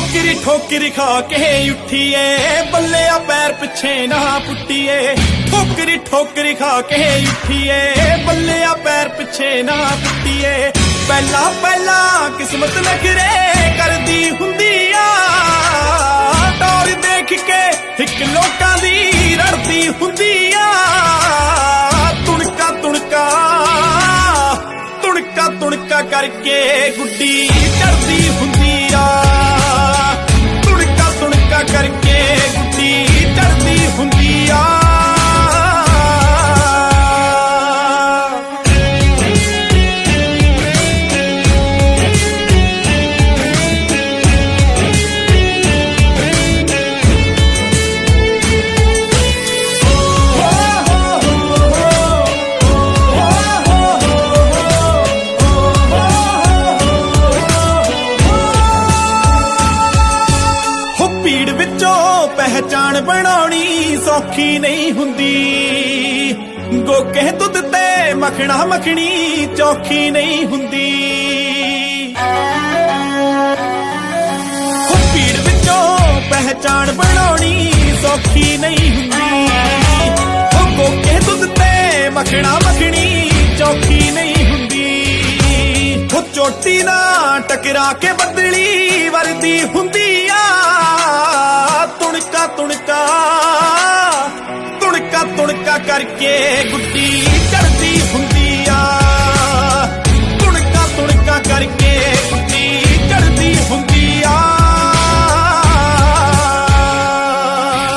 ਠੋਕਰੀ ਠੋਕਰੀ ਖਾ ਕੇ ਉੱਠੀਏ। ਬੱਲਿਆ ਪੈਰ ਪਿੱਛੇ ਨਾ ਪੁੱਟੀਏ। ਠੋਕਰੀ ਠੋਕਰੀ ਖਾ ਕੇ ਉੱਠੀਏ। ਬੱਲਿਆ ਪੈਰ ਪਿੱਛੇ ਨਾ ਪੁੱਟੀਏ। ਪਹਿਲਾਂ ਪਹਿਲਾਂ ਕਿਸਮਤ ਨਖਰੇ ਕਰਦੀ ਹੁੰਦੀ ਆ। ਟੌਰ ਦੇਖ ਕੇ ਇੱਕ ਲੋਕਾਂ ਦੀ ਰੜਦੀ ਹੁੰਦੀ ਆ। ਤੁਣਕਾ ਤੁਣਕਾ ਤੁਣਕਾ ਤੁਣਕਾ ਕਰਕੇ ਗੁੱਡੀ ਚੜਦੀ ਹੁੰਦੀ ਆ। ਪਹਿਚਾਣ ਬਣਾਉਣੀ ਸੌਖੀ ਨਹੀਂ ਹੁੰਦੀ। ਗੋਕੇ ਦੁੱਧ ਤੇ ਮੱਖਣਾ ਮੱਖਣੀ ਚੌਖੀ ਨਹੀਂ ਹੁੰਦੀ। ਹੋ ਭੀੜ ਵਿੱਚੋਂ ਪਹਿਚਾਣ ਬਣਾਉਣੀ ਸੌਖੀ ਨਹੀਂ ਹੁੰਦੀ। ਹੋ ਗੋਕੇ ਦੁੱਧ ਤੇ ਮੱਖਣਾ ਮੱਖਣੀ ਚੌਖੀ ਨਹੀਂ ਹੁੰਦੀ। ਹੋ ਚੋਟੀ ਨਾ ਟਕਰਾ ਕੇ ਬਦਲੀ ਵਰਦੀ ਹੁੰਦੀ ਆ। ਤੁਣਕਾ ਤੁਣਕਾ ਤੁਣਕਾ ਤੁਣਕਾ ਕਰਕੇ ਗੁੱਡੀ ਚੜਦੀ।